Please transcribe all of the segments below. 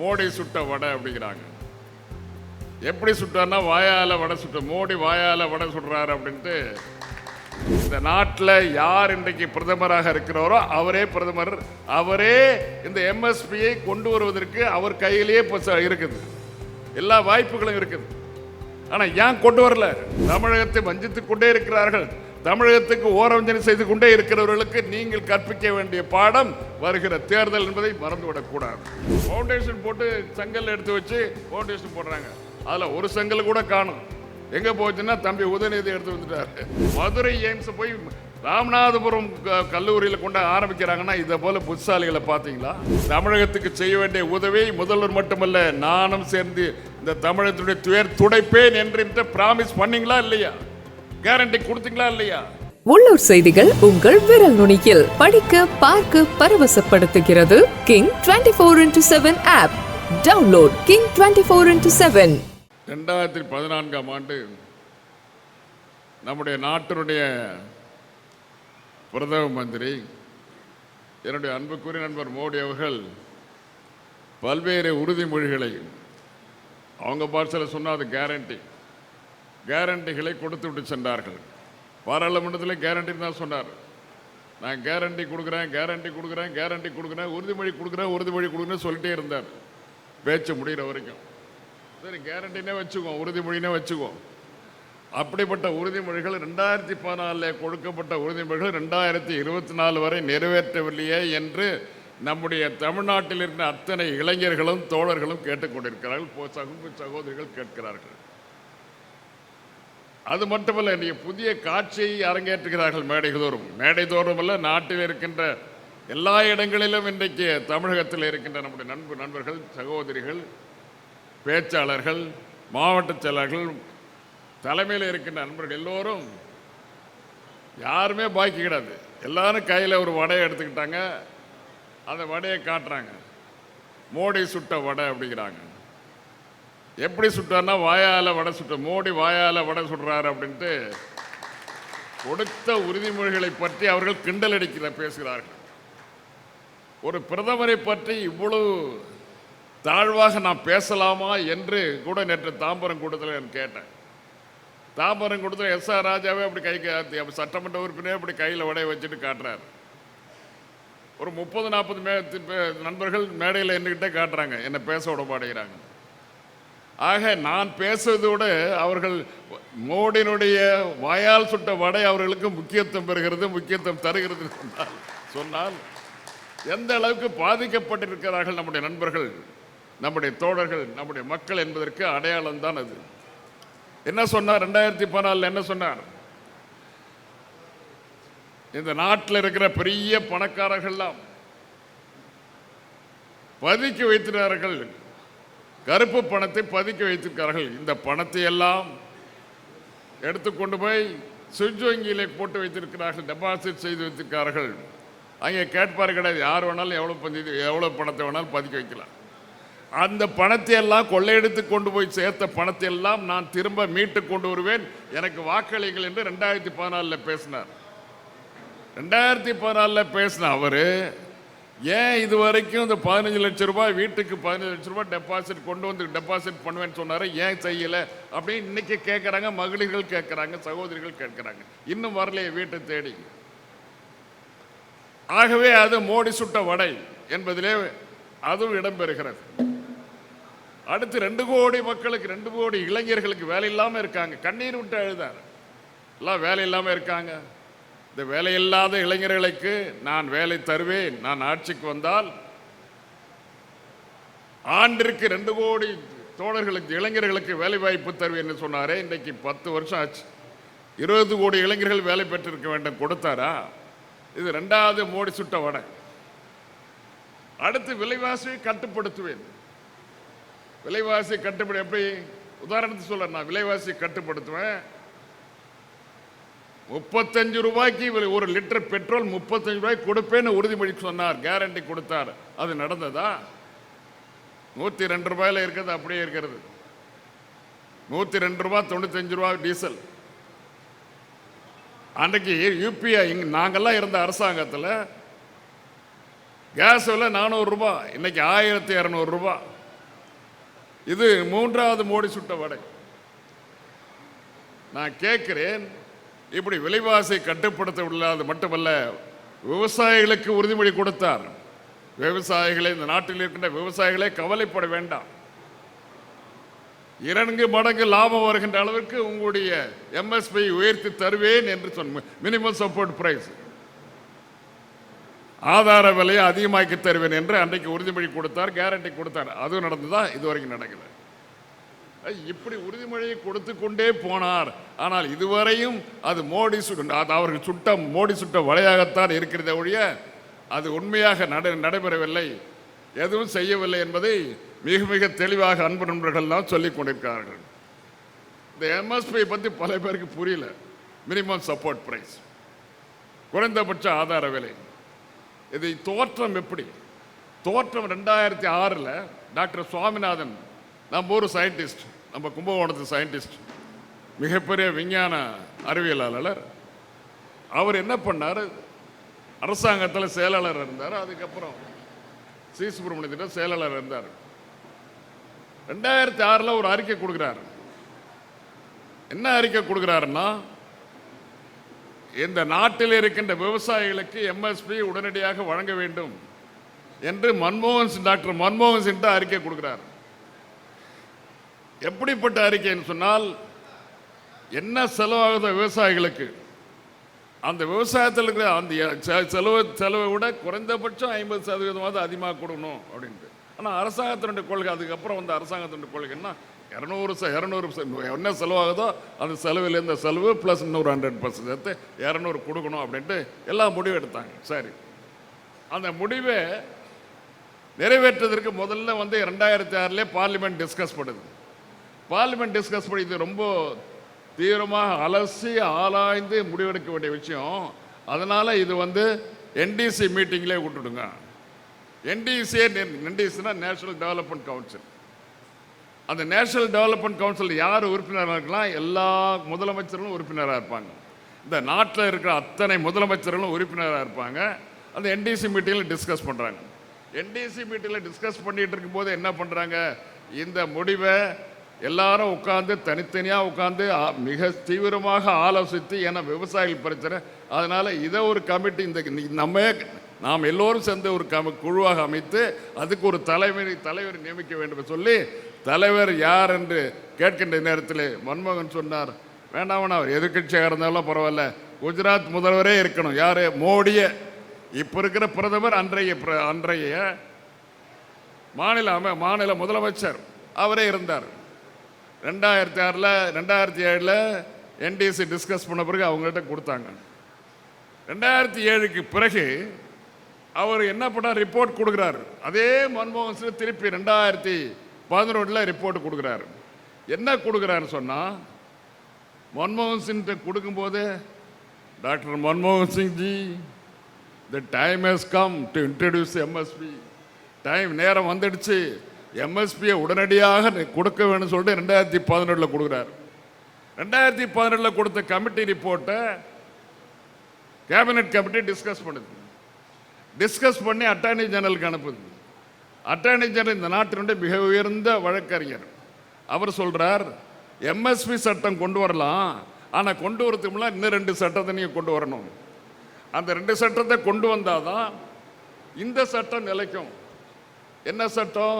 மோடி சுட்ட வடை அப்படிங்கிறாங்க. எப்படி சுட்டார்னா வாயால வடை சுட்ட மோடி வாயால வடை சுடுறாரு அப்படின்ட்டு இந்த நாட்டில் யார் இன்றைக்கு பிரதமராக இருக்கிறாரோ அவரே பிரதமர் அவரே இந்த எம்எஸ்பியை கொண்டு வருவதற்கு அவர் கையிலேயே இப்போ இருக்குது. எல்லா வாய்ப்புகளும் இருக்குது. ஆனால் ஏன் கொண்டு வரல? தமிழகத்தை வஞ்சித்துக் கொண்டே இருக்கிறார்கள். தமிழகத்துக்கு ஓரவஞ்சனை செய்து கொண்டே இருக்கிறவர்களுக்கு நீங்கள் கற்பிக்க வேண்டிய பாடம் வருகிற தேர்தல் என்பதை மறந்துவிடக்கூடாது ஃபவுண்டேஷன் போட்டு செங்கல் எடுத்து வச்சு ஃபவுண்டேஷன் போடுறாங்க. அதில் ஒரு செங்கல் கூட காணும். எங்கே போச்சுன்னா தம்பி உதயநிதி எடுத்து வந்துட்டாரு. மதுரை எய்ம்ஸை போய் ராமநாதபுரம் க- கொண்டு ஆரம்பிக்கிறாங்கன்னா இதை போல புத்தாலிகளை பார்த்தீங்களா? தமிழகத்துக்கு செய்ய வேண்டிய உதவி முதல்வர் மட்டுமல்ல நானும் சேர்ந்து இந்த தமிழகத்துடைய துயர் துடைப்பேன் என்று பிராமிஸ் பண்ணீங்களா இல்லையா? கேரண்டி கொடுத்தீங்களா இல்லையா? உள்ளூர் செய்திகள் உங்கள் விரல் நுனியில். படிக்க பார்க்க பரவசப்படுத்துகிறது King 24 four into seven app download King 24 four into seven ரெண்டாயிரத்தி பதினான்காம் ஆண்டு நம்முடைய நாட்டினுடைய பிரதம மந்திரி என்னுடைய அன்புக்குரிய நண்பர் மோடி அவர்கள் பல்வேறு உறுதிமொழிகளை அவங்க பாஷையில் சொன்னால் அது கேரண்டி கேரண்டிகளை கொடுத்து விட்டு சென்றார்கள். பாராளுமன்றத்தில் கேரண்டி தான் சொன்னார். நான் கேரண்டி கொடுக்குறேன் கேரண்டி கொடுக்குறேன் கேரண்டி கொடுக்குறேன் உறுதிமொழி கொடுக்குறேன் உறுதிமொழி கொடுக்குறேன்னு சொல்லிட்டே இருந்தார். பேச்சு முடிகிற வரைக்கும். சரி கேரண்டினே வச்சுக்குவோம் உறுதிமொழினே வச்சுக்குவோம். அப்படிப்பட்ட உறுதிமொழிகள் ரெண்டாயிரத்தி பதினாலில் கொடுக்கப்பட்ட உறுதிமொழிகள் ரெண்டாயிரத்தி இருபத்தி நாலு வரை நிறைவேற்றவில்லையே என்று நம்முடைய தமிழ்நாட்டில் இருந்த அத்தனை இளைஞர்களும் தோழர்களும் கேட்டுக்கொண்டிருக்கிறார்கள் போ- சகோதரிகள் கேட்கிறார்கள். அது மட்டுமல்ல இன்றைய புதிய காட்சியை அரங்கேற்றுகிறார்கள் மேடை தோறும் மேடை தோறும் அல்ல நாட்டில் இருக்கின்ற எல்லா இடங்களிலும் இன்றைக்கு தமிழகத்தில் இருக்கின்ற நம்முடைய நண்பு நண்பர்கள் சகோதரிகள் பேச்சாளர்கள் மாவட்ட செயலாளர்கள் தலைமையில் இருக்கின்ற நண்பர்கள் எல்லோரும் யாருமே பாக்கி கிடையாது எல்லாரும் கையில் ஒரு வடையை எடுத்துக்கிட்டாங்க. அந்த வடையை காட்டுறாங்க. மோடி சுட்ட வடை அப்படிங்கிறாங்க. எப்படி சுட்டார்னா வாயால வடை சுட்ட மோடி வாயால வடை சுடுறாரு அப்படின்ட்டு கொடுத்த உறுதிமொழிகளை பற்றி அவர்கள் கிண்டல் அடிக்கிற பேசுகிறார்கள். ஒரு பிரதமரை பற்றி இவ்வளவு தாழ்வாக நான் பேசலாமா என்று கூட நேற்று தாம்பரம் கூட்டத்தில் நான் கேட்டேன். தாம்பரம் கூட்டத்தில் எஸ் ஆர் ராஜாவே அப்படி கை சட்டமன்ற உறுப்பினர் அப்படி கையில் வடைய வச்சுட்டு காட்டுறாரு. ஒரு முப்பது நாற்பது மே நண்பர்கள் மேடையில் என்னகிட்டே காட்டுறாங்க என்னை பேச விட மாட்டேங்கிறாங்க. ஆக நான் பேசுவதோடு அவர்கள் மோடியினுடைய வாயால் சுட்ட வடை அவர்களுக்கு முக்கியத்துவம் பெறுகிறது முக்கியத்துவம் தருகிறது சொன்னால் சொன்னால் எந்த அளவுக்கு பாதிக்கப்பட்டிருக்கிறார்கள் நம்முடைய நண்பர்கள் நம்முடைய தோழர்கள் நம்முடைய மக்கள் என்பதற்கு அடையாளம் தான் அது. என்ன சொன்னார்? ரெண்டாயிரத்தி பதினாலில் என்ன சொன்னார்? இந்த நாட்டில் இருக்கிற பெரிய பணக்காரர்கள்லாம் பதுக்கி வைத்திருக்கிறார்கள். கருப்பு பணத்தை பதுக்கி வைத்திருக்கிறார்கள். இந்த பணத்தை எல்லாம் எடுத்துக்கொண்டு போய் சுவிட்ச் வங்கியிலே போட்டு வைத்திருக்கிறார்கள். டெபாசிட் செய்து வைத்திருக்கிறார்கள். அங்கே கேட்பார் கிடையாது. யார் வேணாலும் எவ்வளோ பதி எவ்வளோ பணத்தை வேணாலும் பதுக்கி வைக்கலாம். அந்த பணத்தை எல்லாம் கொள்ளையடித்து கொண்டு போய் சேர்த்த பணத்தை எல்லாம் நான் திரும்ப மீட்டு கொண்டு வருவேன். எனக்கு வாக்களிங்கள் என்று ரெண்டாயிரத்தி பதினாலில் பேசினார். ரெண்டாயிரத்தி பதினாலில் பேசின அவர் ஏன் இது வரைக்கும் இந்த பதினஞ்சு லட்சம் ரூபாய் வீட்டுக்கு பதினஞ்சு லட்சம் ரூபாய் டெபாசிட் கொண்டு வந்து டெபாசிட் பண்ணுவேன்னு சொன்னார் ஏன் செய்யலை அப்படின்னு இன்னைக்கு கேட்குறாங்க மகளிர்கள் கேட்குறாங்க சகோதரிகள் கேட்குறாங்க இன்னும் வரலையே வீட்டை தேடி. ஆகவே அது மோடி சுட்ட வடை என்பதிலே அதுவும் இடம்பெறுகிறது. அடுத்து ரெண்டு கோடி மக்களுக்கு ரெண்டு கோடி இளைஞர்களுக்கு வேலை இல்லாமல் இருக்காங்க. கண்ணீர் விட்டு அழுதார். எல்லாம் வேலை இல்லாமல் இருக்காங்க. இந்த வேலையில்லாத இளைஞர்களுக்கு நான் வேலை தருவேன். நான் ஆட்சிக்கு வந்தால் ஆண்டிற்கு ரெண்டு கோடி தோழர்களுக்கு இளைஞர்களுக்கு வேலை வாய்ப்பு தருவேன் என்று சொன்னாரே. இன்றைக்கு பத்து வருஷம் ஆச்சு. இருபது கோடி இளைஞர்கள் வேலை பெற்றிருக்க வேண்டும். கொடுத்தாரா? இது ரெண்டாவது மோடி சுட்ட வடை. அடுத்து விலைவாசியை கட்டுப்படுத்துவேன். விலைவாசி கட்டுப்படி எப்படி? உதாரணத்துக்கு சொல்ல நான் விலைவாசி கட்டுப்படுத்துவேன். முப்பத்தஞ்சு ரூபாய்க்கு இவர் ஒரு லிட்டர் பெட்ரோல் முப்பத்தஞ்சு ரூபாய்க்கு கொடுப்பேன்னு உறுதிமொழி சொன்னார் கேரண்டி கொடுத்தார். அது நடந்ததா? நூற்றி ரெண்டு ரூபாயில இருக்கிறது அப்படியே இருக்கிறது. நூற்றி ரெண்டு ரூபா தொண்ணூத்தஞ்சு ரூபா டீசல் அன்றைக்கு யூபிஐ இங்க நாங்கள்லாம் இருந்த அரசாங்கத்தில் கேஸ் விலை நானூறுரூபா இன்னைக்கு ஆயிரத்தி இரநூறுபா இது மூன்றாவது மோடி சுட்ட வடை. நான் கேட்குறேன் இப்படி விலைவாசை கட்டுப்படுத்த இல்லாது மட்டுமல்ல விவசாயிகளுக்கு உறுதிமொழி கொடுத்தார். விவசாயிகளை இந்த நாட்டில் இருக்கின்ற விவசாயிகளே கவலைப்பட வேண்டாம். இரண்டு மடங்கு லாபம் வருகின்ற அளவிற்கு உங்களுடைய எம்எஸ்பி உயர்த்தி தருவேன் என்று சொன்ன மினிமம் சப்போர்ட் பிரைஸ் ஆதார விலையை அதிகமாக்கி தருவேன் என்று அன்றைக்கு உறுதிமொழி கொடுத்தார் கேரண்டி கொடுத்தார். அதுவும் நடந்ததா இதுவரைக்கும் வரைக்கும் ஐ, இப்படி உறுதிமொழியை கொடுத்து கொண்டே போனார். ஆனால் இதுவரையும் அது மோடி சுட்ட அவர்கள் சுட்ட மோடி சுட்ட வலையாகத்தான் இருக்கிறத ஒழிய அது உண்மையாக நட நடைபெறவில்லை. எதுவும் செய்யவில்லை என்பதை மிக மிக தெளிவாக அன்பு நண்பர்கள்லாம் சொல்லிக் கொண்டிருக்கிறார்கள். இந்த எம்எஸ்பியை பற்றி பல பேருக்கு புரியல. மினிமம் சப்போர்ட் ப்ரைஸ் குறைந்தபட்ச ஆதார விலை. இது தோற்றம் எப்படி? தோற்றம் ரெண்டாயிரத்தி ஆறில் டாக்டர் சுவாமிநாதன் நம்ம ஊர் சயின்டிஸ்ட் நம்ம கும்பகோணத்து சயின்டிஸ்ட் மிகப்பெரிய விஞ்ஞான அறிவியலாளர். அவர் என்ன பண்ணார்? அரசாங்கத்தில் செயலாளர் இருந்தார் அதுக்கப்புறம் சி. சுப்பிரமணியத்திட்ட செயலாளர் இருந்தார். ரெண்டாயிரத்தி ஆறில் ஒரு அறிக்கை கொடுக்குறாரு. என்ன அறிக்கை கொடுக்குறாருன்னா இந்த நாட்டில் இருக்கின்ற விவசாயிகளுக்கு எம்எஸ்பி உடனடியாக வழங்க வேண்டும் என்று மன்மோகன் சிங் டாக்டர் மன்மோகன் சிங் தான் அறிக்கை கொடுக்குறாரு. எப்படிப்பட்ட அறிக்கைன்னு சொன்னால் என்ன செலவாகுதோ விவசாயிகளுக்கு அந்த விவசாயத்தில் இருக்கிற அந்த செலவு செலவை விட குறைந்தபட்சம் ஐம்பது சதவீதமாவது அதிகமாக கொடுக்கணும் அப்படின்ட்டு. ஆனால் அரசாங்கத்தினுடைய கொள்கை அதுக்கப்புறம் வந்த அரசாங்கத்தினுடைய கொள்கைன்னா இரநூறு ச இரநூறு என்ன செலவாகுதோ அந்த செலவில் இந்த செலவு ப்ளஸ் இன்னொரு ஹண்ட்ரட் பர்சன்ட் சேர்த்து இரநூறு கொடுக்கணும் அப்படின்ட்டு எல்லாம் முடிவு எடுத்தாங்க. சரி. அந்த முடிவை நிறைவேற்றுவதற்கு முதல்ல வந்து ரெண்டாயிரத்தி ஆறுலேயே பார்லிமெண்ட் டிஸ்கஸ் பண்ணுது. பார்லிமெண்ட் டிஸ்கஸ் பண்ணி இது ரொம்ப தீவிரமாக அலசி ஆராய்ந்து முடிவெடுக்க வேண்டிய விஷயம். அதனால் இது வந்து என்டிசி மீட்டிங்லேயே விட்டுடுங்க. என்டிசியே என்டிசினா நேஷனல் டெவலப்மெண்ட் கவுன்சில் அந்த நேஷனல் டெவலப்மெண்ட் கவுன்சில் யார் உறுப்பினராக இருக்கலாம்? எல்லா முதலமைச்சர்களும் உறுப்பினராக இருப்பாங்க. இந்த நாட்டில் இருக்கிற அத்தனை முதலமைச்சர்களும் உறுப்பினராக இருப்பாங்க. அந்த என்டிசி மீட்டிங்கில் டிஸ்கஸ் பண்ணுறாங்க என்டிசி மீட்டிங்கில் டிஸ்கஸ் பண்ணிகிட்டு இருக்கும்போது என்ன பண்ணுறாங்க இந்த முடிவை எல்லாரும் உட்காந்து தனித்தனியாக உட்காந்து மிக தீவிரமாக ஆலோசித்து ஏன்னா விவசாயிகள் பிரச்சனை. அதனால் இதை ஒரு கமிட்டி இந்த நம்ம நாம் எல்லோரும் சேர்ந்து ஒரு கம குழுவாக அமைத்து அதுக்கு ஒரு தலைவரை தலைவர் நியமிக்க வேண்டும் சொல்லி தலைவர் யார் என்று கேட்கின்ற நேரத்தில் மன்மோகன் சொன்னார். வேண்டாம் அவர் எதிர்கட்சியாக இருந்தாலும் பரவாயில்ல. குஜராத் முதல்வரே இருக்கணும். யார்? மோடியே. இப்போ இருக்கிற பிரதமர் அன்றைய பிர- அன்றைய மாநில அம மாநில முதலமைச்சர். அவரே இருந்தார். ரெண்டாயிரத்தி ஆறில் ரெண்டாயிரத்தி ஏழில் என்டிசி டிஸ்கஸ் பண்ண பிறகு அவங்கள்ட்ட கொடுத்தாங்க. ரெண்டாயிரத்தி ஏழுக்கு பிறகு அவர் என்ன பண்ணார்? ரிப்போர்ட் கொடுக்குறாரு. அதே மன்மோகன் சிங் திருப்பி ரெண்டாயிரத்தி பதினொன்றில் ரிப்போர்ட் கொடுக்குறாரு. என்ன கொடுக்குறாரு சொன்னால் மன்மோகன் சிங் கொடுக்கும்போது டாக்டர் மன்மோகன் Singh ji the time has come to introduce MSP time நேரம் வந்துடுச்சு. எம்எஸ்பியை உடனடியாக நீ கொடுக்க வேணும்னு சொல்லிட்டு ரெண்டாயிரத்தி பதினெட்டில் கொடுக்குறாரு. ரெண்டாயிரத்தி பதினெட்டில் கொடுத்த கமிட்டி ரிப்போர்ட்டை கேபினட் கமிட்டி டிஸ்கஸ் பண்ணுது. டிஸ்கஸ் பண்ணி அட்டார்னி ஜெனரலுக்கு அனுப்புது. அட்டார்னி ஜெனரல் இந்த நாட்டினுடைய மிக உயர்ந்த வழக்கறிஞர். அவர் சொல்கிறார் எம்எஸ்பி சட்டம் கொண்டு வரலாம். ஆனால் கொண்டு வரதுக்கு முன்னாடி இன்னும் ரெண்டு சட்டத்தை நீங்கள் கொண்டு வரணும். அந்த ரெண்டு சட்டத்தை கொண்டு வந்தால் தான் இந்த சட்டம் நிலைக்கும். என்ன சட்டம்?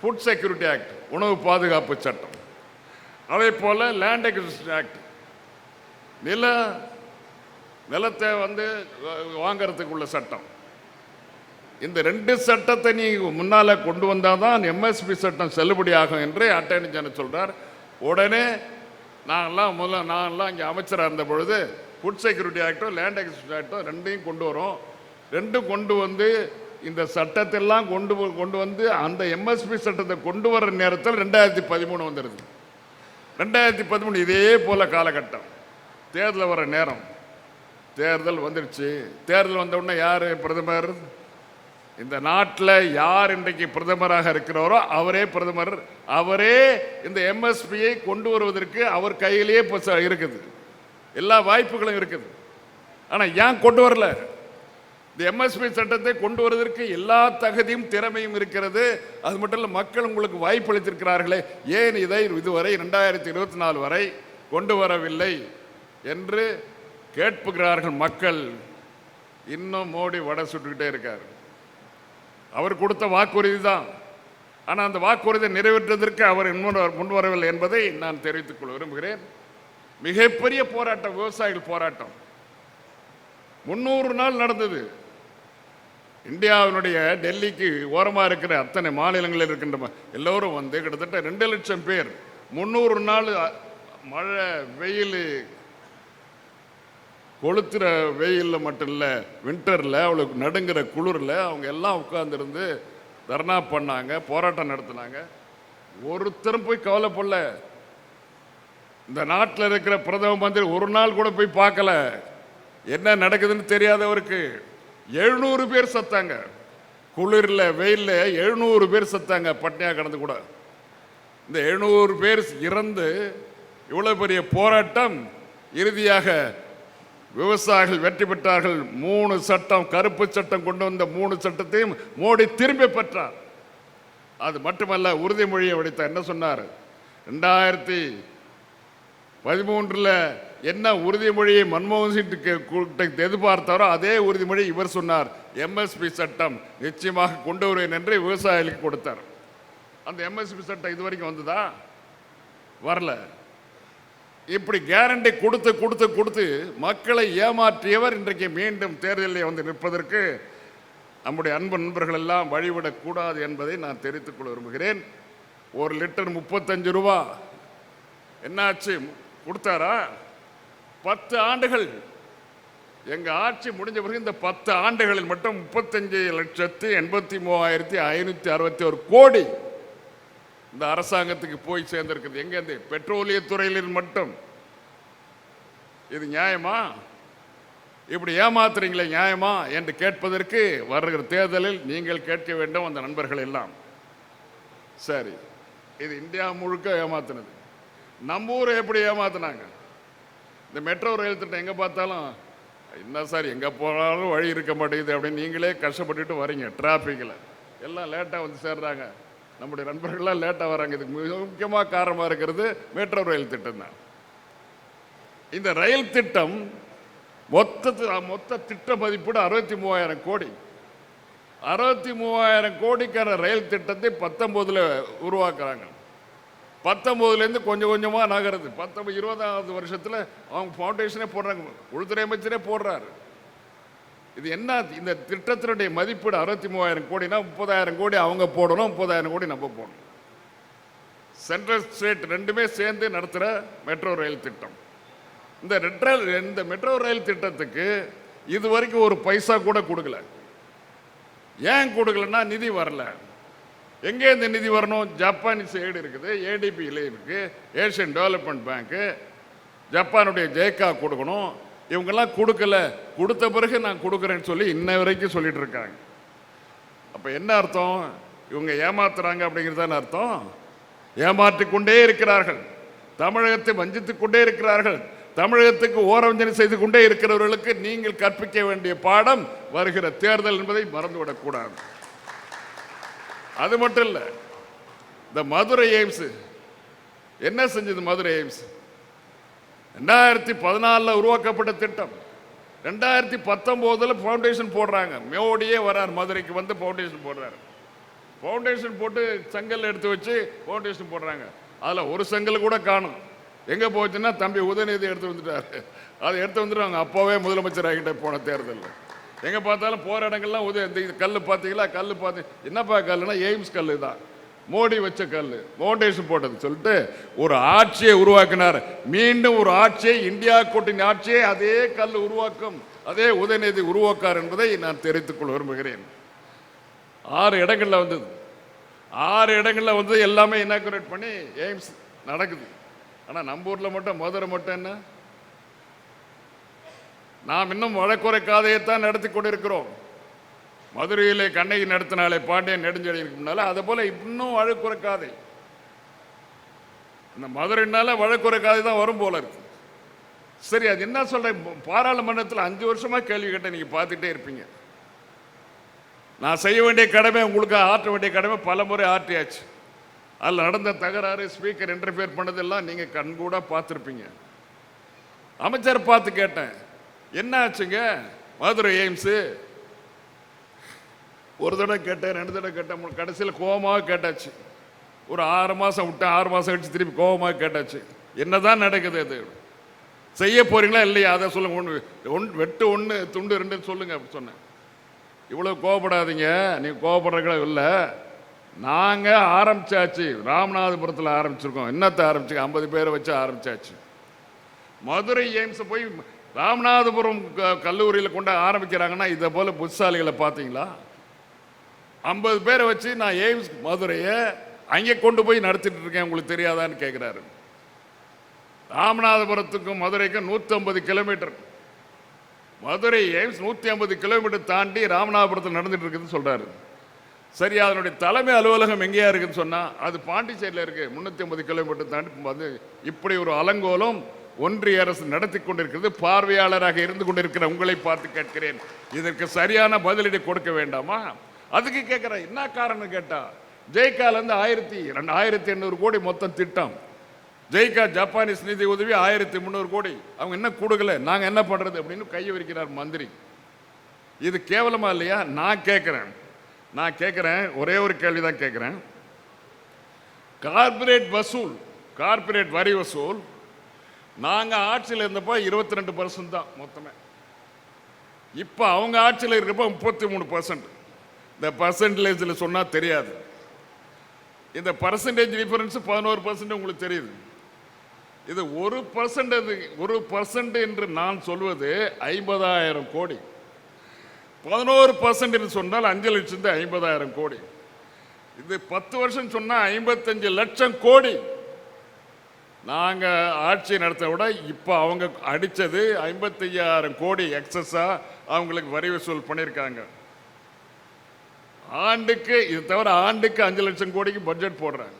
ஃபுட் செக்யூரிட்டி ஆக்ட் உணவு பாதுகாப்பு சட்டம் அதே போல் லேண்ட் அக்விசிஷன் ஆக்ட் நில நிலத்தை வந்து வாங்கிறதுக்குள்ள வாங்கறதுக்கு உள்ள சட்டம் இந்த ரெண்டு சட்டத்தை நீ முன்னால் கொண்டு வந்தால் தான் எம்எஸ்பி சட்டம் செல்லுபடியாகும் என்று அட்டர்னி ஜெனரல் சொல்கிறார் உடனே நாங்கள்லாம் முதல்ல நான்லாம் இங்கே அமைச்சராக இருந்த பொழுது ஃபுட் செக்யூரிட்டி ஆக்டோ லேண்ட் அக்விசிஷன் ஆக்டோ ரெண்டையும் கொண்டு வரோம் ரெண்டும் கொண்டு வந்து இந்த சட்டத்தெல்லாம் கொண்டு கொண்டு வந்து அந்த எம்எஸ்பி சட்டத்தை கொண்டு வர நேரத்தில் ரெண்டாயிரத்தி பதிமூணு வந்துடுது ரெண்டாயிரத்தி பதிமூணு இதே போல் காலகட்டம். தேர்தல் வர நேரம். தேர்தல் வந்துடுச்சு தேர்தல் வந்தவுடனே யார் பிரதமர்? இந்த நாட்டில் யார் இன்றைக்கு பிரதமராக இருக்கிறாரோ அவரே பிரதமர். அவரே இந்த எம்எஸ்பியை கொண்டு வருவதற்கு அவர் கையிலேயே இப்போ இருக்குது. எல்லா வாய்ப்புகளும் இருக்குது. ஆனால் ஏன் கொண்டு வரல? இந்த எம்எஸ்பி சட்டத்தை கொண்டு வருவதற்கு எல்லா தகுதியும் திறமையும் இருக்கிறது. அது மட்டும் இல்லை மக்கள் உங்களுக்கு வாய்ப்பு அளித்திருக்கிறார்களே. ஏன் இதை இதுவரை ரெண்டாயிரத்தி இருபத்தி நாலு வரை கொண்டு வரவில்லை என்று கேட்புகிறார்கள் மக்கள். இன்னும் மோடி வடை சுட்டுக்கிட்டே இருக்கார். அவர் கொடுத்த வாக்குறுதி தான். ஆனால் அந்த வாக்குறுதியை நிறைவேற்றுவதற்கு அவர் முன் முன் வரவில்லை என்பதை நான் தெரிவித்துக் கொள்ள விரும்புகிறேன். மிகப்பெரிய போராட்டம் விவசாயிகள் போராட்டம். முன்னூறு நாள் நடந்தது. இந்தியாவினுடைய டெல்லிக்கு ஓரமாக இருக்கிற அத்தனை மாநிலங்களில் இருக்கின்ற எல்லோரும் வந்து கிட்டத்தட்ட ரெண்டு லட்சம் பேர். முந்நூறு நாள் மழை வெயில் கொளுத்துற வெயிலில் மட்டும் இல்லை வின்டரில் அவளுக்கு நடுங்கிற குளிரில் அவங்க எல்லாம் உட்காந்துருந்து தர்ணா பண்ணாங்க போராட்டம் நடத்தினாங்க. ஒருத்தரும் போய் கவலைப்படல. இந்த நாட்டில் இருக்கிற பிரதம மந்திரி ஒரு நாள் கூட போய் பார்க்கல. என்ன நடக்குதுன்னு தெரியாதவருக்கு. எழுநூறு பேர் சத்தாங்க. குளிரில் வெயிலில் எழுநூறு பேர் சத்தாங்க பட்னியா கடந்து கூட. இந்த எழுநூறு பேர் இறந்து இவ்வளோ பெரிய போராட்டம் இறுதியாக விவசாயிகள் வெற்றி பெற்றார்கள். மூணு சட்டம் கருப்பு சட்டம் கொண்டு வந்த மூணு சட்டத்தையும் மோடி திரும்பி பெற்றார். அது மட்டுமல்ல உறுதிமொழியை உடைத்தார் என்ன சொன்னார்? ரெண்டாயிரத்தி பதிமூன்றில் என்ன உறுதிமொழியை மன்மோகன் சிங் கிட்ட எதிர்பார்த்தாரோ அதே உறுதிமொழி இவர் சொன்னார். எம்எஸ்பி சட்டம் நிச்சயமாக கொண்டு வருவேன் என்று விவசாயிகளுக்கு கொடுத்தார். அந்த எம்எஸ்பி சட்டம் இது வரைக்கும் வந்ததா? வரல. இப்படி கேரண்டி கொடுத்து கொடுத்து கொடுத்து மக்களை ஏமாற்றியவர் இன்றைக்கு மீண்டும் தேர்தலில் வந்து நிற்பதற்கு நம்முடைய அன்பு நண்பர்கள் எல்லாம் வழிவிடக்கூடாது என்பதை நான் தெரிவித்துக் கொள்ள விரும்புகிறேன். ஒரு லிட்டர் முப்பத்தஞ்சு ரூபா. என்னாச்சு? கொடுத்தாரா? பத்து ஆண்டுகள். எங்கள் ஆட்சி முடிஞ்ச பிறகு இந்த பத்து ஆண்டுகளில் மட்டும் முப்பத்தஞ்சு லட்சத்து எண்பத்தி மூவாயிரத்தி ஐநூற்றி அறுபத்தி ஒரு கோடி இந்த அரசாங்கத்துக்கு போய் சேர்ந்திருக்குது. எங்கேருந்து பெட்ரோலியத்துறையில் மட்டும்? இது நியாயமா? இப்படி ஏமாத்துறீங்களே நியாயமா? என்று கேட்பதற்கு வருகிற தேர்தலில் நீங்கள் கேட்க வேண்டும் அந்த நண்பர்கள் எல்லாம். சரி இது இந்தியா முழுக்க ஏமாத்தினது. நம்ம ஊரை எப்படி ஏமாத்தினாங்க? இந்த மெட்ரோ ரயில் திட்டம் எங்கே பார்த்தாலும் என்ன சார் எங்கே போனாலும் வழி இருக்க மாட்டேங்குது அப்படின்னு நீங்களே கஷ்டப்பட்டுட்டு வரீங்க டிராஃபிக்கில் எல்லாம் லேட்டாக வந்து சேர்றாங்க. நம்முடைய நண்பர்கள்லாம் லேட்டாக வராங்க. இதுக்கு மிக முக்கியமாக காரணமாக இருக்கிறது மெட்ரோ ரயில் திட்டம் தான். இந்த ரயில் திட்டம் மொத்த மொத்த திட்ட மதிப்பீடு அறுபத்தி மூவாயிரம் கோடி. அறுபத்தி மூவாயிரம் கோடிக்கான ரயில் திட்டத்தை பத்தொம்போதில் உருவாக்குறாங்க. பத்தொம்போதுலேருந்து கொஞ்சம் கொஞ்சமாக நகருது. பத்தொம்பது இருபதாவது வருஷத்தில் அவங்க ஃபவுண்டேஷனே போடுறாங்க. உள்துறை அமைச்சரே போடுறாரு. இது என்ன இந்த திட்டத்தினுடைய மதிப்பீடு அறுபத்தி மூவாயிரம் கோடினா முப்பதாயிரம் கோடி அவங்க போடணும் முப்பதாயிரம் கோடி நம்ம போடணும். சென்ட்ரல் ஸ்டேட் ரெண்டுமே சேர்ந்து நடத்துகிற மெட்ரோ ரயில் திட்டம். இந்த ரெட்ரல் இந்த மெட்ரோ ரயில் திட்டத்துக்கு இது வரைக்கும் ஒரு பைசா கூட கொடுக்கல. ஏன் கொடுக்கலன்னா நிதி வரல. எங்கே இந்த நிதி வரணும்? ஜப்பானீஸ் ஏடு இருக்குது ஏடிபியில் இருக்குது ஏஷியன் டெவலப்மெண்ட் பேங்க்கு ஜப்பானுடைய ஜேகா கொடுக்கணும். இவங்கெல்லாம் கொடுக்கல. கொடுத்த பிறகு நான் கொடுக்குறேன்னு சொல்லி இன்ன வரைக்கும் சொல்லிட்டு இருக்காங்க. அப்போ என்ன அர்த்தம்? இவங்க ஏமாத்துறாங்க அப்படிங்கிறது தானே அர்த்தம். ஏமாற்றி கொண்டே இருக்கிறார்கள். தமிழகத்தை வஞ்சித்து கொண்டே இருக்கிறார்கள். தமிழகத்துக்கு ஓரவஞ்சனை செய்து கொண்டே இருக்கிறவர்களுக்கு நீங்கள் கற்பிக்க வேண்டிய பாடம் வருகிற தேர்தல் என்பதை மறந்துவிடக்கூடாது. அது மட்டும் இல்லை இந்த மதுரை எய்ம்ஸு என்ன செஞ்சது மதுரை எய்ம்ஸ்? ரெண்டாயிரத்தி பதினாலில் உருவாக்கப்பட்ட திட்டம். ரெண்டாயிரத்தி பத்தொம்போதில் ஃபவுண்டேஷன் போடுறாங்க. மோடியே வரார் மதுரைக்கு வந்து ஃபவுண்டேஷன் போடுறாரு. ஃபவுண்டேஷன் போட்டு செங்கல் எடுத்து வச்சு ஃபவுண்டேஷன் போடுறாங்க. அதில் ஒரு செங்கல் கூட காணும். எங்கே போச்சுன்னா தம்பி உதயநிதி எடுத்து வந்துட்டார். அதை எடுத்து வந்துட்டு அவங்க அப்பாவே முதலமைச்சர் ஆகிட்ட போன தேர்தலில். எங்கே பார்த்தாலும் போகிற இடங்கள்லாம் உதவி. இந்த கல் பார்த்தீங்களா? கல் பார்த்து என்னப்பா கல்லுனா எய்ம்ஸ் கல் தான் மோடி வச்ச கல் ஃபவுண்டேஷன் போட்டது சொல்லிட்டு ஒரு ஆட்சியை உருவாக்கினார். மீண்டும் ஒரு ஆட்சியை இந்தியா கூட்டணி ஆட்சியை அதே கல் உருவாக்கும் அதே உதயநிதி உருவாக்கார் என்பதை நான் தெரிவித்துக் கொள்ள விரும்புகிறேன். ஆறு இடங்களில் வந்தது. ஆறு இடங்களில் வந்து எல்லாமே இனாகுரேட் பண்ணி எய்ம்ஸ் நடக்குது. ஆனால் நம்ம ஊரில் மட்டும் மதுரை மட்டும் என்ன? நாம் இன்னும் வழக்குரைக்காதையைத்தான் நடத்தி கொண்டிருக்கிறோம். மதுரையிலே கண்ணகி நடத்தினாலே பாண்டியன் நெடுஞ்செழியனுக்கு முன்னால் அதை போல் இன்னும் வழக்குரைக்காதை. இந்த மதுரைனால வழக்குரைக்காதை தான் வரும் போல இருக்கு. சரி அது என்ன சொல்கிறேன் பாராளுமன்றத்தில் அஞ்சு வருஷமாக கேள்வி கேட்ட நீங்கள் பார்த்துட்டே இருப்பீங்க. நான் செய்ய வேண்டிய கடமை உங்களுக்கு ஆற்ற வேண்டிய கடமை பல முறை ஆற்றியாச்சு. அதில் நடந்த தகராறு ஸ்பீக்கர் இன்டர்ஃபியர் பண்ணதெல்லாம் நீங்கள் கண்கூட பார்த்துருப்பீங்க. அமைச்சர் பார்த்து கேட்டேன். என்ன ஆச்சுங்க மதுரை எய்ம்ஸு? ஒரு தடவை கேட்டேன் ரெண்டு தடவை கேட்டேன். கடைசியில் கோபமாக கேட்டாச்சு. ஒரு ஆறு மாதம் விட்டேன் ஆறு மாதம் கழிச்சு திருப்பி கோபமாக கேட்டாச்சு. என்னதான் நடக்குது அது? செய்ய போகிறீங்களா இல்லையா? அதை சொல்லுங்க. ஒன்று ஒன் வெட்டு ஒன்று துண்டு ரெண்டுன்னு சொல்லுங்க அப்படி சொன்னேன். இவ்வளோ கோவப்படாதீங்க நீங்கள் கோவப்படுறீங்களா இல்லை. நாங்கள் ஆரம்பிச்சாச்சு. ராமநாதபுரத்தில் ஆரம்பிச்சிருக்கோம். என்னத்தை ஆரம்பிச்சு? ஐம்பது பேரை வச்சு ஆரம்பிச்சாச்சு. மதுரை எய்ம்ஸை போய் ராமநாதபுரம் க- கல்லூரியில் கொண்டு ஆரம்பிக்கிறாங்கன்னா இதை போல் புத்தாலிகளை பார்த்தீங்களா? ஐம்பது பேரை வச்சு நான் எய்ம்ஸ் மதுரையை அங்கே கொண்டு போய் நடத்திட்டு இருக்கேன். உங்களுக்கு தெரியாதான்னு கேட்குறாரு ராமநாதபுரத்துக்கும் மதுரைக்கும் 150 கிலோமீட்டர். மதுரை எய்ம்ஸ் நூற்றி ஐம்பது கிலோமீட்டர் தாண்டி ராமநாதபுரத்தில் நடந்துட்டு இருக்குதுன்னு சொல்கிறாரு சரி அதனுடைய தலைமை அலுவலகம் எங்கேயா இருக்குன்னு சொன்னால் அது பாண்டிச்சேரியில் இருக்குது முந்நூற்றி ஐம்பது கிலோமீட்டர் தாண்டி வந்து இப்படி ஒரு அலங்கோலம் ஒன்றிய அரசு நடத்தி கொண்டிருக்கிறது பார்வையாளராக இருந்து கொண்டிருக்கிற உங்களை பார்த்து கேட்கிறேன். இதற்கு சரியான பதிலடி கொடுக்க வேண்டாமா? அதுக்கு கேட்குறேன் என்ன காரணம் கேட்டால் ஜெய்காலேருந்து ஆயிரத்தி ரெண்டு ஆயிரத்தி எண்ணூறு கோடி மொத்தம் திட்டம். ஜெய்கா ஜப்பானீஸ் நிதி உதவி ஆயிரத்தி முந்நூறு கோடி. அவங்க என்ன கொடுக்கல நாங்கள் என்ன பண்ணுறது அப்படின்னு கையை விரிக்கிறார் மந்திரி. இது கேவலமாக இல்லையா? நான் கேட்குறேன். நான் கேட்குறேன் ஒரே ஒரு கேள்வி தான் கேட்குறேன். கார்ப்பரேட் வசூல் கார்ப்பரேட் வரி வசூல் நாங்கள் ஆட்சியில் இருந்தப்போ இருபத்தி ரெண்டு பர்சன்ட் தான் மொத்தமே. இப்போ அவங்க ஆட்சியில் இருக்கப்போ முப்பத்தி மூணு பர்சன்ட் இந்த பர்சன்டேஜில் சொன்னால் தெரியாது. இந்த பர்சன்டேஜ் டிஃபரன்ஸ் பதினோரு பர்சன்ட் உங்களுக்கு தெரியுது. இது ஒரு பர்சன்ட் ஒரு பர்சன்ட் என்று நான் சொல்வது ஐம்பதாயிரம் கோடி. பதினோரு பர்சன்ட் என்று சொன்னால் அஞ்சு லட்சத்து ஐம்பதாயிரம் கோடி. இது பத்து வருஷம் சொன்னால் ஐம்பத்தஞ்சு லட்சம் கோடி. நாங்கள் ஆட்சி நடத்த விட இப்போ அவங்க அடித்தது ஐம்பத்தையாயிரம் கோடி எக்ஸஸாக அவங்களுக்கு வரி வசூல் பண்ணியிருக்காங்க ஆண்டுக்கு இது தவிர ஆண்டுக்கு அஞ்சு லட்சம் கோடிக்கு பட்ஜெட் போடுறாங்க.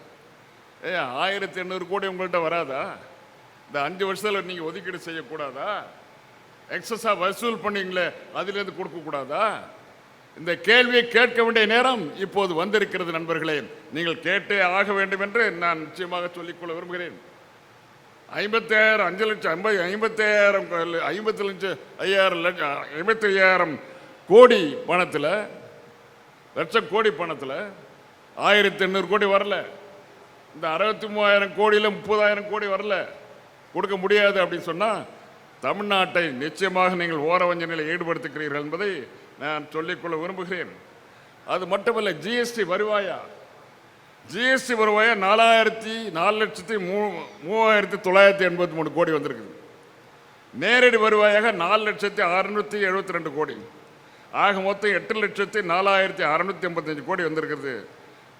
ஏ ஆயிரத்தி எண்ணூறு கோடி உங்கள்கிட்ட வராதா? இந்த அஞ்சு வருஷத்தில் நீங்கள் ஒதுக்கீடு செய்யக்கூடாதா? எக்ஸஸாக வசூல் பண்ணீங்களே அதுலேருந்து கொடுக்கக்கூடாதா? இந்த கேள்வியை கேட்க வேண்டிய நேரம் இப்போது வந்திருக்கிறது நண்பர்களே நீங்கள் கேட்டே ஆக வேண்டும் என்று நான் நிச்சயமாக சொல்லிக்கொள்ள விரும்புகிறேன். ஐம்பத்தாயிரம் அஞ்சு லட்சம் ஐம்பது ஐம்பத்தாயிரம் ஐம்பத்தி லட்சம் ஐயாயிரம் லட்சம் ஐம்பத்தி ஐயாயிரம் கோடி பணத்தில் லட்சம் கோடி பணத்தில் ஆயிரத்தி எண்ணூறு கோடி வரல. இந்த அறுபத்தி மூவாயிரம் கோடியில் முப்பதாயிரம் கோடி வரல. கொடுக்க முடியாது அப்படின்னு சொன்னால் தமிழ்நாட்டை நிச்சயமாக நீங்கள் ஓர வஞ்சனையில் ஈடுபடுத்துகிறீர்கள் என்பதை நான் சொல்லிக்கொள்ள விரும்புகிறேன். அது மட்டுமல்ல ஜிஎஸ்டி வருவாயா? ஜிஎஸ்டி வருவாயா? நாலாயிரத்தி நாலு லட்சத்தி மூ மூவாயிரத்தி தொள்ளாயிரத்தி எண்பத்தி மூணு கோடி வந்திருக்குது. நேரடி வருவாயாக நாலு லட்சத்தி அறுநூற்றி எழுபத்தி ரெண்டு கோடி. ஆக மொத்தம் எட்டு லட்சத்தி நாலாயிரத்தி அறநூற்றி எண்பத்தஞ்சு கோடி வந்திருக்குது.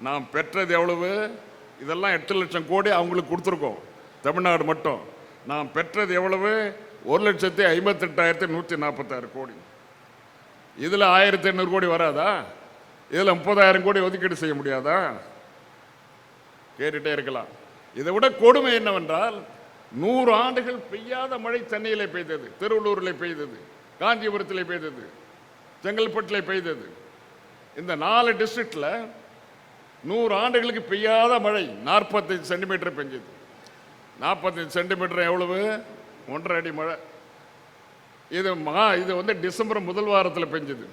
நாம் பெற்றது எவ்வளவு? இதெல்லாம் எட்டு லட்சம் கோடி அவங்களுக்கு கொடுத்துருக்கோம். தமிழ்நாடு மட்டும். நாம் பெற்றது எவ்வளவு? ஒரு லட்சத்தி ஐம்பத்தெட்டாயிரத்தி நூற்றி நாற்பத்தாறு கோடி. இதில் ஆயிரத்தி எண்ணூறு கோடி வராதா? இதில் முப்பதாயிரம் கோடி ஒதுக்கீடு செய்ய முடியாதா? கேட்டுட்டே இருக்கலாம். இதை விட கொடுமை என்னவென்றால் நூறு ஆண்டுகள் பெய்யாத மழை சென்னையில் பெய்தது திருவள்ளூரில் பெய்தது காஞ்சிபுரத்தில் பெய்தது செங்கல்பட்டில் பெய்தது. இந்த நாலு டிஸ்ட்ரிக்டில் நூறு ஆண்டுகளுக்கு பெய்யாத மழை நாற்பத்தஞ்சு சென்டிமீட்டர் பெஞ்சது. நாற்பத்தஞ்சு சென்டிமீட்டர் எவ்வளவு? ஒன்றரை அடி மழை. இது மா இது வந்து டிசம்பர் முதல் வாரத்தில் பெஞ்சது.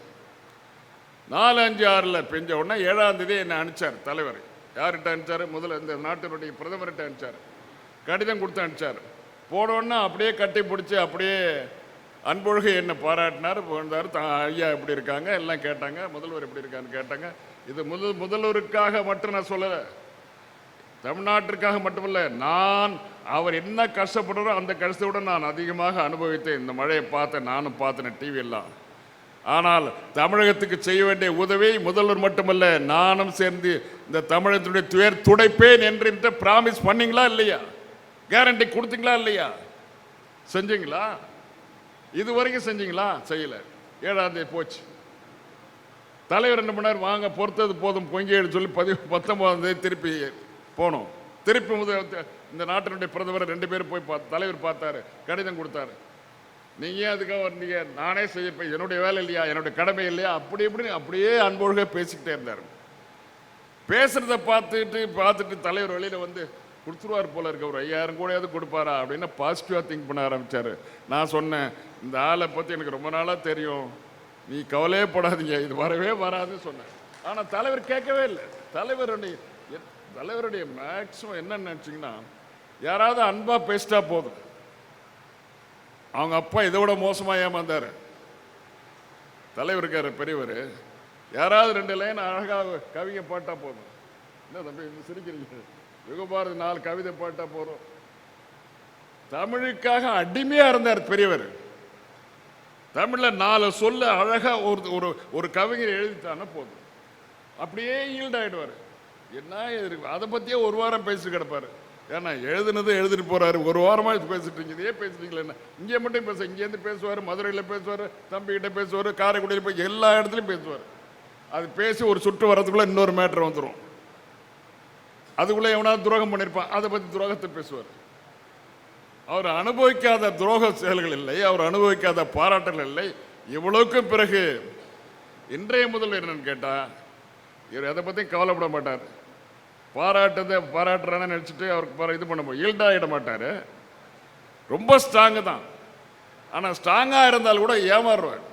நாலு அஞ்சு ஆறில் பெஞ்ச உடனே ஏழாம் தேதி என்னை அனுப்பிச்சார் தலைவர். யார்கிட்ட அனுப்பிச்சார்? முதல்ல இந்த நாட்டினுடைய பிரதமர்கிட்ட அனுப்பிச்சார். கடிதம் கொடுத்து அனுப்பிச்சார். போனோன்னா அப்படியே கட்டி பிடிச்சி அப்படியே அன்பொழுகு என்னை பாராட்டினார். புகழ்ந்தார். தா ஐயா எப்படி இருக்காங்க எல்லாம் கேட்டாங்க. முதல்வர் எப்படி இருக்கான்னு கேட்டாங்க. இது முதல் முதல்வருக்காக மட்டும் நான் சொல்லலை. தமிழ்நாட்டிற்காக மட்டுமல்ல நான் அவர் என்ன கஷ்டப்படுறோ அந்த கஷ்டத்தோட நான் அதிகமாக அனுபவித்தேன். இந்த மழையை பார்த்தேன் நானும் பார்த்தேன் டிவியெல்லாம் ஆனால் தமிழகத்துக்கு செய்ய வேண்டிய உதவி முதல்வர் மட்டுமல்ல நானும் சேர்ந்து இந்த தமிழகத்தினுடைய துயர் துடைப்பேன் என்று பிராமிஸ் பண்ணீங்களா இல்லையா? கேரண்டி கொடுத்தீங்களா இல்லையா? செஞ்சீங்களா? இது வரைக்கும் செஞ்சீங்களா? செய்யலை. ஏழாம் தேதி போச்சு. தலைவர் என்ன பண்ணார் வாங்க பொறுத்தது போதும் பொங்கேடு சொல்லி பதி பத்தொன்பதாம் தேதி திருப்பி போனோம். திருப்பி முதல் இந்த நாட்டினுடைய பிரதமர் ரெண்டு பேரும் போய் பார்த்து தலைவர் பார்த்தாரு கடிதம் கொடுத்தாரு. நீங்கள் அதுக்காக வந்தீங்க நானே செய்ய என்னுடைய வேலை இல்லையா? என்னுடைய கடமை இல்லையா? அப்படி இப்படி அப்படியே அன்போழுக பேசிக்கிட்டே இருந்தார். பேசுகிறத பார்த்துட்டு பார்த்துட்டு தலைவர் வெளியில் வந்து கொடுத்துருவார் போல இருக்க. ஒரு ஐயாயிரம் கூடயாவது கொடுப்பாரா அப்படின்னு பாசிட்டிவாக திங்க் பண்ண ஆரம்பிச்சாரு. நான் சொன்னேன் இந்த ஆளை பற்றி எனக்கு ரொம்ப நாளாக தெரியும். நீ கவலையே படாதீங்க இது வரவே வராதுன்னு சொன்னேன். ஆனால் தலைவர் கேட்கவே இல்லை. தலைவருடைய தலைவருடைய மேக்ஸிமம் என்ன நினச்சிங்கன்னா யாராவது அன்பாக பேசிட்டா போதும். அவங்க அப்பா இதை விட மோசமாக ஏமாந்தாரு. தலைவர் இருக்கார் பெரியவர். யாராவது ரெண்டு லைன் அழகாக கவிங்க பாட்டா போதும். என்ன தம்பி இந்த சிரிக்கிறீங்க? யுகபாரதி நாலு கவிதை பாட்டா போகிறோம் தமிழுக்காக அடிமையா இருந்தார் பெரியவர். தமிழ்ல நாலு சொல்ல அழகா ஒரு ஒரு ஒரு கவிஞர் எழுதித்தானே போதும். அப்படியே ஈல்ட் என்ன இருக்கு அதை பத்தியே ஒரு வாரம் பேசிட்டு கிடப்பாரு ஏன்னா எழுதுனது எழுதிட்டு போறாரு. ஒரு வாரமா பேசிட்டு இருந்தது. ஏன் பேசுறீங்களே என்ன? இங்கே மட்டும் பேச இங்கேருந்து பேசுவார் மதுரையில் பேசுவார் தம்பிக்கிட்ட பேசுவார் காரைக்குடியில் போய் எல்லா இடத்துலையும் பேசுவார். அது பேசி ஒரு சுற்று வரதுக்குள்ள இன்னொரு மேட்ரு வந்துடும் அதுக்குள்ளே எவனாவது துரோகம் பண்ணியிருப்பான் அதை பற்றி துரோகத்தை பேசுவார். அவர் அனுபவிக்காத துரோக செயல்கள் இல்லை அவர் அனுபவிக்காத பாராட்டல் இல்லை. இவ்வளவுக்கு பிறகு இன்றைய முதல்வர் என்னன்னு கேட்டால் இவர் எதை பற்றியும் கவலைப்பட மாட்டார். பாராட்டதை பாராட்டுறான்னு நினச்சிட்டு அவருக்கு பார இது பண்ண ஈல்டாகிட மாட்டார். ரொம்ப ஸ்ட்ராங்கு தான். ஆனால் ஸ்ட்ராங்காக இருந்தால் கூட ஏமாறுவார்.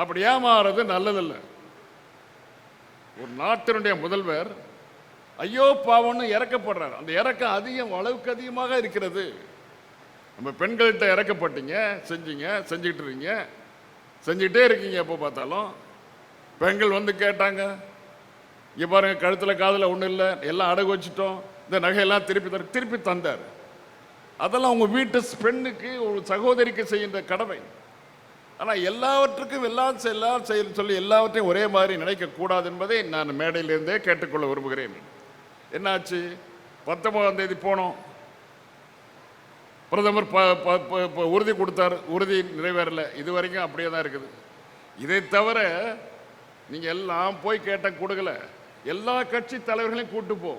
அப்படி ஏமாறுறது நல்லதில்லை. ஒரு நாட்டினுடைய முதல்வர் ஐயோ பாவம்னு இறக்கப்படுறார். அந்த இறக்கம் அதிகம் அளவுக்கு அதிகமாக இருக்கிறது. நம்ம பெண்கள்கிட்ட இறக்கப்பட்டீங்க செஞ்சீங்க செஞ்சுக்கிட்டு இருக்கீங்க. செஞ்சுக்கிட்டே இருக்கீங்க எப்போ பார்த்தாலும். பெண்கள் வந்து கேட்டாங்க இங்கே பாருங்க கழுத்தில் காதில் ஒன்றும் இல்லை. எல்லாம் அடகு வச்சுட்டோம். இந்த நகையெல்லாம் திருப்பி தர திருப்பி தந்தார். அதெல்லாம் உங்கள் வீட்டு பெண்ணுக்கு ஒரு சகோதரிக்கு செய்கின்ற கடமை. ஆனால் எல்லாவற்றுக்கும் எல்லாம் எல்லாம் செய்ய சொல்லி எல்லாவற்றையும் ஒரே மாதிரி நினைக்கக்கூடாது என்பதை நான் மேடையிலிருந்தே கேட்டுக்கொள்ள விரும்புகிறேன். என்னாச்சு? பத்தொன்பதாம் தேதி போனோம். பிரதமர் ப ப- ப- ப- உறுதி கொடுத்தார். உறுதி நிறைவேறல. இது வரைக்கும் அப்படியே தான் இருக்குது. இதை தவிர நீங்கள் எல்லாம் போய் கேட்ட கொடுக்கல. எல்லா கட்சி தலைவர்களையும் கூட்டு போ.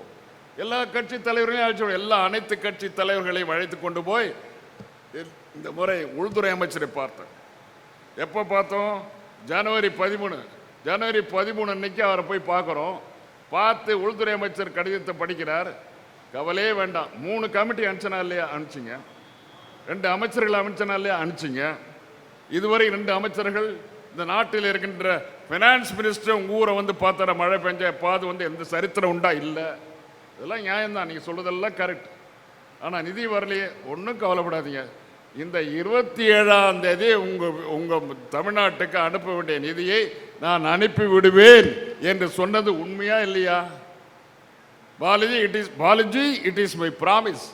எல்லா கட்சி தலைவர்களையும் அழைச்சு எல்லா அனைத்து கட்சி தலைவர்களையும் அழைத்து கொண்டு போய் இந்த முறை உள்துறை அமைச்சரை பார்த்தேன். எப்போ பார்த்தோம்? ஜனவரி பதிமூணு. ஜனவரி பதிமூணு அன்னைக்கு அவரை போய் பார்க்குறோம். பார்த்து உள்துறை அமைச்சர் கடிதத்தை படிக்கிறார். கவலையே வேண்டாம். மூணு கமிட்டி அனுப்பிச்சனா இல்லையா? அனுப்பிச்சிங்க. ரெண்டு அமைச்சர்கள் அமைச்சனா இல்லையா? அனுப்பிச்சிங்க. இதுவரை ரெண்டு அமைச்சர்கள் இந்த நாட்டில் இருக்கின்ற ஃபினான்ஸ் மினிஸ்டர் உங்கள் ஊரை வந்து பார்த்தார மழை பெஞ்ச பாது வந்து எந்த சரித்திரம் உண்டா? இல்லை. இதெல்லாம் நியாயம்தான். நீங்கள் சொல்கிறதெல்லாம் கரெக்ட் ஆனால் நிதி வரலையே ஒன்றும் கவலைப்படாதீங்க. இந்த இருபத்தி ஏழாம் தேதி உங்கள் உங்கள் தமிழ்நாட்டுக்கு அனுப்ப வேண்டிய நிதியை நான் அனுப்பி விடுவேன் என்று சொன்னது உண்மையா இல்லையா? Balaji it is Balaji it is my promise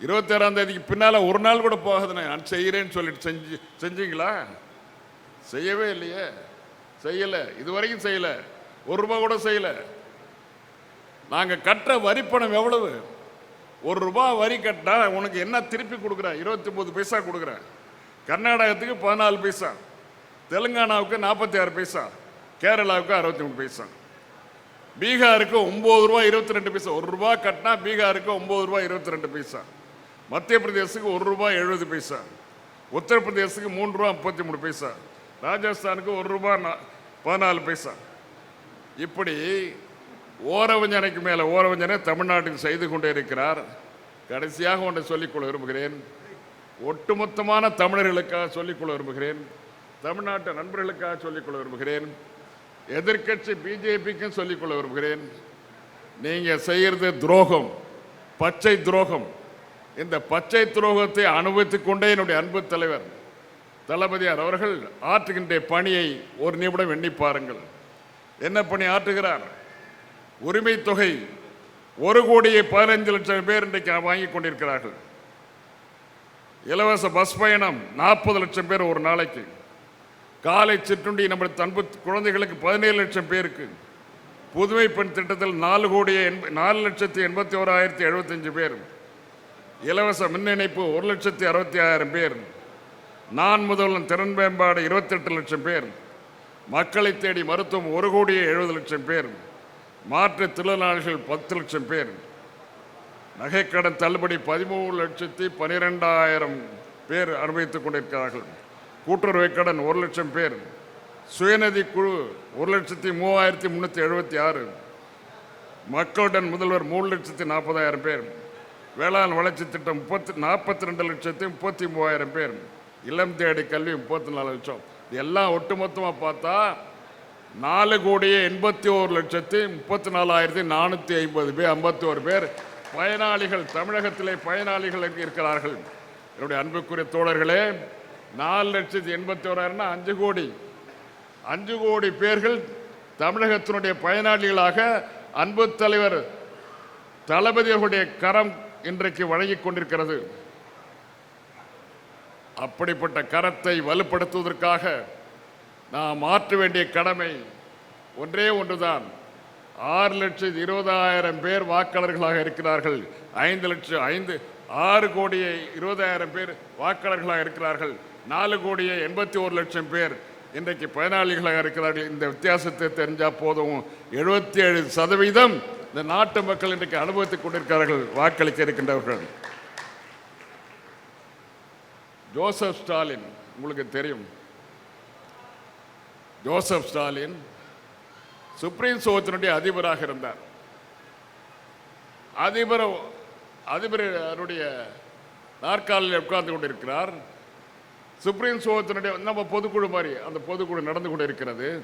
இருபத்தேழாம் தேதிக்கு பின்னால் ஒரு நாள் கூட போகாது நான் செய்கிறேன்னு சொல்லிட்டு செஞ்சு செஞ்சீங்களா? செய்யவே இல்லையே. செய்யலை. இது வரைக்கும் ஒரு ரூபா கூட செய்யல. நாங்கள் கட்டுற வரி பணம் எவ்வளவு? ஒரு ரூபா வரி கட்டினா உனக்கு என்ன திருப்பி கொடுக்குறேன் இருபத்தி ஒம்பது பைசா கொடுக்குறேன் கர்நாடகத்துக்கு பதினாலு பைசா. தெலுங்கானாவுக்கு நாற்பத்தி ஆறு பைசா. கேரளாவுக்கு அறுபத்தி மூணு பைசா. பீகாருக்கு ஒம்பது ரூபா இருபத்தி ரெண்டு பைசா. ஒரு ரூபா கட்டினா பீகாருக்கு ஒம்பது ரூபா இருபத்தி ரெண்டு பைசா. மத்திய பிரதேசத்துக்கு ஒரு ரூபா எழுபது பைசா. உத்தரப்பிரதேசத்துக்கு மூன்று ரூபா முப்பத்தி மூணு பைசா. ராஜஸ்தானுக்கு ஒரு ரூபா பதினாலு பைசா. இப்படி ஓரவஞ்சனைக்கு மேலே ஓரவஞ்சனை தமிழ்நாட்டில் செய்து கொண்டே இருக்கிறார். கடைசியாக ஒன்றை சொல்லிக்கொள்ள விரும்புகிறேன். ஒட்டுமொத்தமான தமிழர்களுக்காக சொல்லிக்கொள்ள விரும்புகிறேன். தமிழ்நாட்டு நண்பர்களுக்காக சொல்லிக்கொள்ள விரும்புகிறேன். எதிர்க்கட்சி பிஜேபிக்கும் சொல்லிக்கொள்ள விரும்புகிறேன். நீங்கள் செய்கிறது துரோகம் பச்சை துரோகம். இந்த பச்சை துரோகத்தை அனுபவித்துக் கொண்டே என்னுடைய அன்பு தலைவர் தளபதியார் அவர்கள் ஆற்றுகின்ற பணியை ஒரு நிமிடம் எண்ணி பாருங்கள். என்ன பணி ஆற்றுகிறார்? உரிமை தொகை ஒரு கோடியே பதினைஞ்சு லட்சம் பேர் இன்றைக்கு வாங்கி கொண்டிருக்கிறார்கள். இலவச பஸ் பயணம் நாற்பது லட்சம் பேர் ஒரு நாளைக்கு. காலை சிற்றுண்டி நம்ம தன்பு குழந்தைகளுக்கு பதினேழு லட்சம் பேருக்கு. புதுமை பெண் திட்டத்தில் நாலு கோடியே எண்ப நாலு லட்சத்தி எண்பத்தி ஓராயிரத்தி எழுபத்தஞ்சு பேர். இலவச மின் இணைப்பு ஒரு லட்சத்தி அறுபத்தி ஆயிரம் பேர். நான் முதல்வன் திறன் மேம்பாடு இருபத்தெட்டு லட்சம் பேர். மக்களை தேடி மருத்துவம் ஒரு கோடியே எழுபது லட்சம் பேர். மாற்றுத் தொழிலாளர்கள் பத்து லட்சம் பேர். நகைக்கடன் தள்ளுபடி பதிமூணு லட்சத்தி பனிரெண்டாயிரம் பேர் அனுபவித்துக் கொண்டிருக்கிறார்கள். கூட்டுறவு கடன் ஒரு லட்சம் பேர். சுயநிதி குழு ஒரு லட்சத்தி மூவாயிரத்தி முந்நூற்றி எழுபத்தி ஆறு. மக்களுடன் முதல்வர் மூணு லட்சத்தி நாற்பதாயிரம் பேர். வேளாண் வளர்ச்சி திட்டம் முப்பத்தி நாற்பத்தி ரெண்டு லட்சத்தி முப்பத்தி மூவாயிரம் பேர். இளம் தேடி கல்வி முப்பத்தி நாலு லட்சம். இது எல்லாம் ஒட்டுமொத்தமாக பார்த்தா நாலு கோடியே எண்பத்தி ஓரு லட்சத்தி முப்பத்தி நாலாயிரத்தி நானூற்றி ஐம்பது பேர் ஐம்பத்தி ஒரு பேர் பயனாளிகள் தமிழகத்திலே பயனாளிகள் இருக்கிறார்கள். என்னுடைய அன்புக்குரிய தோழர்களே நாலு லட்சத்தி எண்பத்தி ஓராயிரம்னா அஞ்சு கோடி. அஞ்சு கோடி பேர்கள் தமிழகத்தினுடைய பயனாளிகளாக அன்பு தலைவர் தளபதியர்களுடைய கரம் இன்றைக்கு வழங்கிக் கொண்டிருக்கிறது. அப்படிப்பட்ட கரத்தை வலுப்படுத்துவதற்காக நாம் மாற்ற வேண்டிய கடமை ஒன்றே ஒன்றுதான். ஆறு லட்சத்து இருபதாயிரம் பேர் வாக்காளர்களாக இருக்கிறார்கள். ஐந்து லட்சம் ஐந்து ஆறு கோடியே இருபதாயிரம் பேர் வாக்காளர்களாக இருக்கிறார்கள். நாலு கோடியே எண்பத்தி ஒரு லட்சம் பேர் இன்றைக்கு பயனாளிகளாக இருக்கிறார்கள். இந்த வித்தியாசத்தை தெரிஞ்சால் போதும். எழுபத்தி ஏழு சதவீதம் இந்த நாட்டு மக்கள் இன்றைக்கு அனுபவித்துக் கொண்டிருக்கிறார்கள் வாக்களிக்க இருக்கின்றவர்கள். ஜோசப் ஸ்டாலின் உங்களுக்கு தெரியும். ஜோசப் ஸ்டாலின் சுப்ரீம் சோகத்தினுடைய அதிபராக இருந்தார். அதிபர் அதிபருடைய நாற்காலில் உட்கார்ந்து கொண்டிருக்கிறார். சுப்ரீம் சோகத்தினுடைய நம்ம பொதுக்குழு மாதிரி அந்த பொதுக்குழு நடந்து கொண்டிருக்கிறது.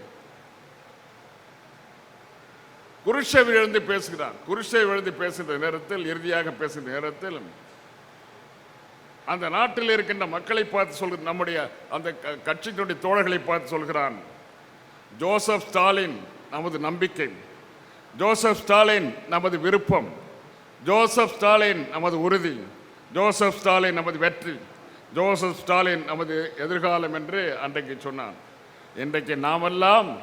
குருஷேவ் எழுந்து பேசுகிறார். குருஷை எழுந்து பேசுகிற நேரத்தில் இறுதியாக பேசுகிற நேரத்தில் அந்த நாட்டில் இருக்கின்ற மக்களை பார்த்து சொல்கிற நம்முடைய அந்த க- கட்சியினுடைய தோழர்களை பார்த்து சொல்கிறான். ஜோசப் ஸ்டாலின் நமது நம்பிக்கை. ஜோசப் ஸ்டாலின் நமது விருப்பம். ஜோசப் ஸ்டாலின் நமது உறுதி. ஜோசப் ஸ்டாலின் நமது வெற்றி. ஜோசப் ஸ்டாலின் நமது எதிர்காலம் என்று அன்றைக்கு சொன்னான். இன்றைக்கு நாமெல்லாம்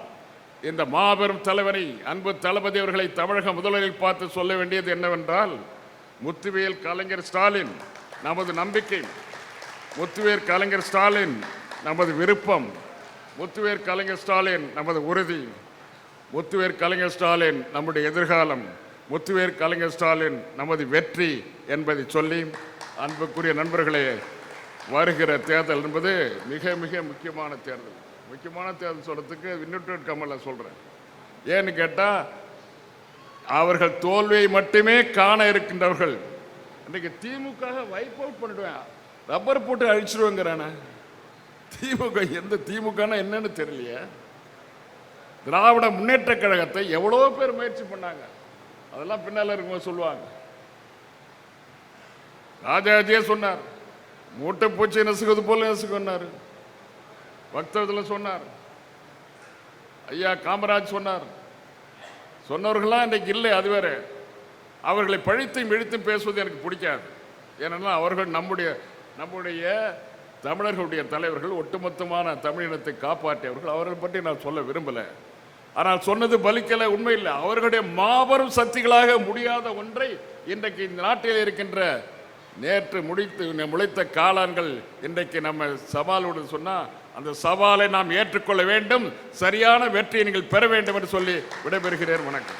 இந்த மாபெரும் தலைவரை அன்பு தளபதி அவர்களை தமிழக முதல்வரில் பார்த்து சொல்ல வேண்டியது என்னவென்றால் முத்துவேல் கலைஞர் ஸ்டாலின் நமது நம்பிக்கை முத்துவேர் கலைஞர் ஸ்டாலின் நமது விருப்பம் முத்துவேர் கலைஞர் ஸ்டாலின் நமது உறுதி முத்துவேர் கலைஞர் ஸ்டாலின் நம்முடைய எதிர்காலம் முத்துவேர் கலைஞர் ஸ்டாலின் நமது வெற்றி என்பதை சொல்லி அன்புக்குரிய நண்பர்களே வருகிற தேர்தல் என்பது மிக மிக முக்கியமான தேர்தல். முக்கியமான தேர்தல் சொல்கிறதுக்கு இன்னொரு கமலை சொல்கிறேன் ஏன்னு கேட்டால் அவர்கள் தோல்வியை மட்டுமே காண இருக்கின்றவர்கள். இன்றைக்கு திமுக வைப் அவுட் பண்ணிடுவேன். ரப்பர் போட்டு அழிச்சிருவேங்கிறானே. திமுக எந்த திமுகனா என்னன்னு தெரியலையே. திராவிட முன்னேற்ற கழகத்தை எவ்வளோ பேர் முயற்சி பண்ணாங்க. அதெல்லாம் பின்னால் இருக்கும்போது சொல்லுவாங்க. ராஜாஜியே சொன்னார். மூட்டை பூச்சி நசுக்குவது போல நசுக்குன்னார். பக்தத்தில் சொன்னார். ஐயா காமராஜ் சொன்னார். சொன்னவர்கள்லாம் இன்றைக்கு இல்லை அது வேற. அவர்களை பழித்தும் இழுத்தும் பேசுவது எனக்கு பிடிக்காது. ஏனென்றால் அவர்கள் நம்முடைய நம்முடைய தமிழர்களுடைய தலைவர்கள் ஒட்டுமொத்தமான தமிழினத்தை காப்பாற்றியவர்கள். அவர்களை பற்றி நான் சொல்ல விரும்பலை. ஆனால் சொன்னது பலிக்கலை உண்மை இல்லை அவர்களுடைய மாபெரும் சக்திகளாக முடியாத ஒன்றை இன்றைக்கு இந்த நாட்டில் இருக்கின்ற நேற்று முடித்து முளைத்த காளான்கள் இன்றைக்கு நம்ம சவாலோடு சொன்னால் அந்த சவாலை நாம் ஏற்றுக்கொள்ள வேண்டும். சரியான வெற்றியை நீங்கள் பெற வேண்டும் என்று சொல்லி விடைபெறுகிறேன். வணக்கம்.